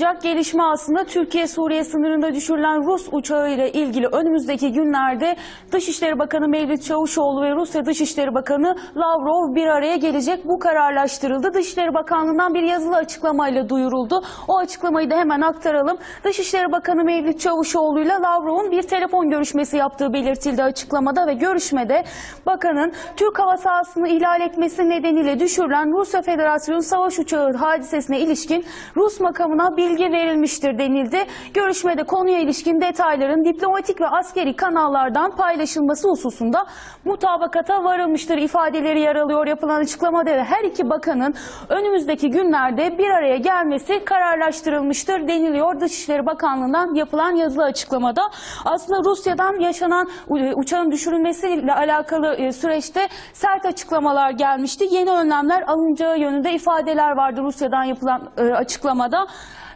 sıcak gelişme aslında Türkiye-Suriye sınırında düşürülen Rus uçağı ile ilgili önümüzdeki günlerde Dışişleri Bakanı Mevlüt Çavuşoğlu ve Rusya Dışişleri Bakanı Lavrov bir araya gelecek. Bu kararlaştırıldı. Dışişleri Bakanlığı'ndan bir yazılı açıklamayla duyuruldu. O açıklamayı da hemen aktaralım. Dışişleri Bakanı Mevlüt Çavuşoğlu ile Lavrov'un bir telefon görüşmesi yaptığı belirtildi açıklamada ve görüşmede bakanın Türk hava sahasını ihlal etmesi nedeniyle düşürülen Rusya Federasyonu savaş uçağı hadisesine ilişkin Rus makamına bilgi verilmiştir denildi. Görüşmede konuya ilişkin detayların diplomatik ve askeri kanallardan paylaşılması hususunda mutabakata varılmıştır ifadeleri yer alıyor yapılan açıklamada ve her iki bakanın önümüzdeki günlerde bir araya gelmesi kararlaştırılmıştır deniliyor Dışişleri Bakanlığı'ndan yapılan yazılı açıklamada. Aslında Rusya'dan yaşanan e, uçağın düşürülmesiyle alakalı e, süreçte sert açıklamalar gelmişti. Yeni önlemler alınacağı yönünde ifadeler vardı Rusya'dan yapılan e, açıklamada.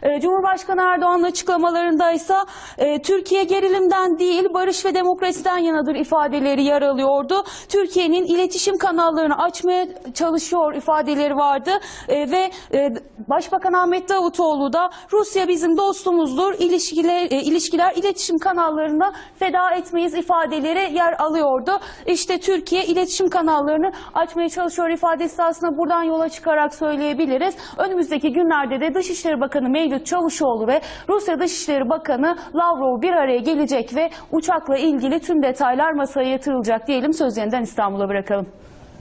E, Cumhurbaşkanı Erdoğan'ın açıklamalarında ise e, Türkiye gerilimden değil barış ve demokrasiden yanadır ifadeleri yer alıyordu. Türkiye'nin iletişim kanallarını açmaya çalışıyor ifadeleri vardı E, ve e, Başbakan Ahmet Davutoğlu da Rusya bizim dostumuzdur ilişkiler, ilişkiler iletişim kanallarına feda etmeyiz ifadeleri yer alıyordu. İşte Türkiye iletişim kanallarını açmaya çalışıyor ifadesi aslında buradan yola çıkarak söyleyebiliriz. Önümüzdeki günlerde de Dışişleri Bakanı Mevlüt Çavuşoğlu ve Rusya Dışişleri Bakanı Lavrov bir araya gelecek ve uçakla ilgili tüm detaylar masaya yatırılacak diyelim. Söz yeniden İstanbul'a bırakalım.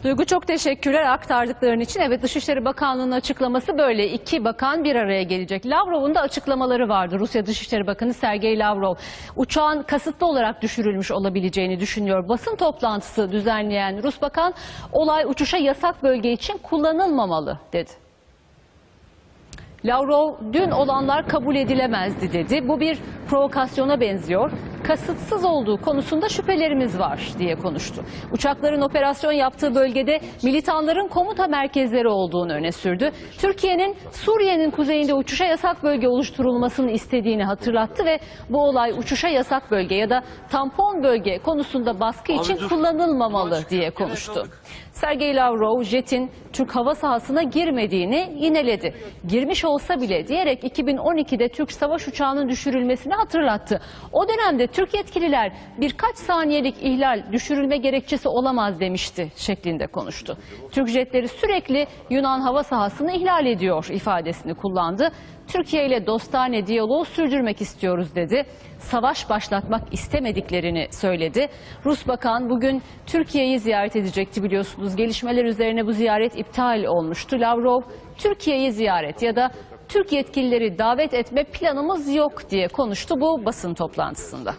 Duygu çok teşekkürler aktardıkların için. Evet Dışişleri Bakanlığı'nın açıklaması böyle. İki bakan bir araya gelecek. Lavrov'un da açıklamaları vardı. Rusya Dışişleri Bakanı Sergey Lavrov. Uçağın kasıtlı olarak düşürülmüş olabileceğini düşünüyor. Basın toplantısı düzenleyen Rus bakan olay uçuşa yasak bölge için kullanılmamalı dedi. Lavrov dün olanlar kabul edilemezdi dedi. Bu bir provokasyona benziyor. Kasıtsız olduğu konusunda şüphelerimiz var diye konuştu. Uçakların operasyon yaptığı bölgede militanların komuta merkezleri olduğunu öne sürdü. Türkiye'nin Suriye'nin kuzeyinde uçuşa yasak bölge oluşturulmasını istediğini hatırlattı ve bu olay uçuşa yasak bölge ya da tampon bölge konusunda baskı için dur. kullanılmamalı diye konuştu. Sergey Lavrov jetin Türk hava sahasına girmediğini yineledi. Girmiş olsa bile diyerek 2012'de Türk savaş uçağının düşürülmesini hatırlattı. O dönemde Türk yetkililer birkaç saniyelik ihlal düşürülme gerekçesi olamaz demişti şeklinde konuştu. Türk jetleri sürekli Yunan hava sahasını ihlal ediyor ifadesini kullandı. Türkiye ile dostane diyaloğu sürdürmek istiyoruz dedi. Savaş başlatmak istemediklerini söyledi. Rus Bakan bugün Türkiye'yi ziyaret edecekti biliyorsunuz. Gelişmeler üzerine bu ziyaret iptal olmuştu. Lavrov Türkiye'yi ziyaret ya da Türk yetkilileri davet etme planımız yok diye konuştu bu basın toplantısında.